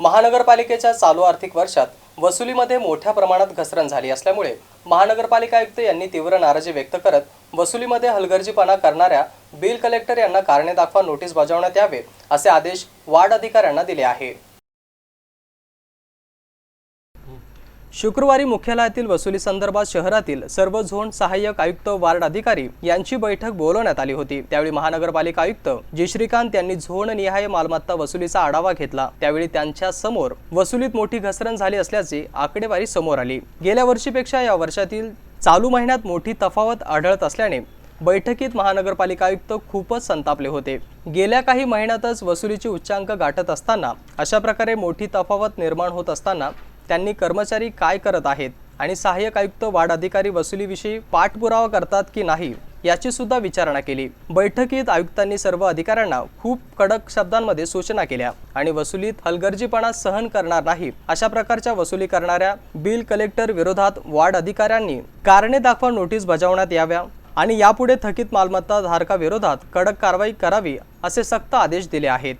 महानगरपालिकेच्या चालू आर्थिक वर्षात वसुलीमध्ये मोठ्या प्रमाणात घसरण झाली असल्यामुळे महानगरपालिका आयुक्त यांनी तीव्र नाराजी व्यक्त करत वसुलीमध्ये हलगर्जीपणा करणाऱ्या बिल कलेक्टर यांना कारणे दाखवा नोटीस बजावण्यात यावे असे आदेश वार्ड अधिकाऱ्यांना दिले आहे. शुक्रवारी मुख्यालयातील वसुली संदर्भात शहरातील सर्व झोन सहाय्यक आयुक्त वार्ड अधिकारी यांची बैठक बोलवण्यात आली होती. त्यावेळी महानगरपालिका आयुक्त जी. श्रीकांत यांनी झोन निहाय मालमत्ता वसुलीचा आढावा घेतला. त्यावेळी त्यांच्यासमोर वसुलीत मोठी घसरण झाली असल्याची आकडेवारी समोर आली. गेल्या वर्षीपेक्षा या वर्षातील चालू महिन्यात मोठी तफावत आढळत असल्याने बैठकीत महानगरपालिका आयुक्त खूपच संतापले होते. गेल्या काही महिन्यातच वसुलीची उच्चांक गाठत असताना अशा प्रकारे मोठी तफावत निर्माण होत असताना त्यांनी कर्मचारी काय करत आहेत आणि सहाय्यक आयुक्त वाढ अधिकारी वसुलीविषयी पाठपुरावा करतात की नाही याची सुद्धा विचारणा केली. बैठकीत आयुक्तांनी सर्व अधिकाऱ्यांना खूप कडक शब्दांमध्ये सूचना केल्या आणि वसुलीत हलगर्जीपणा सहन करणार नाही अशा प्रकारच्या वसुली करणाऱ्या बिल कलेक्टर विरोधात वार्ड अधिकाऱ्यांनी कारणे दाखवा नोटीस बजावण्यात याव्या आणि यापुढे थकीत मालमत्ता धारकाविरोधात कडक कारवाई करावी असे सक्त आदेश दिले आहेत.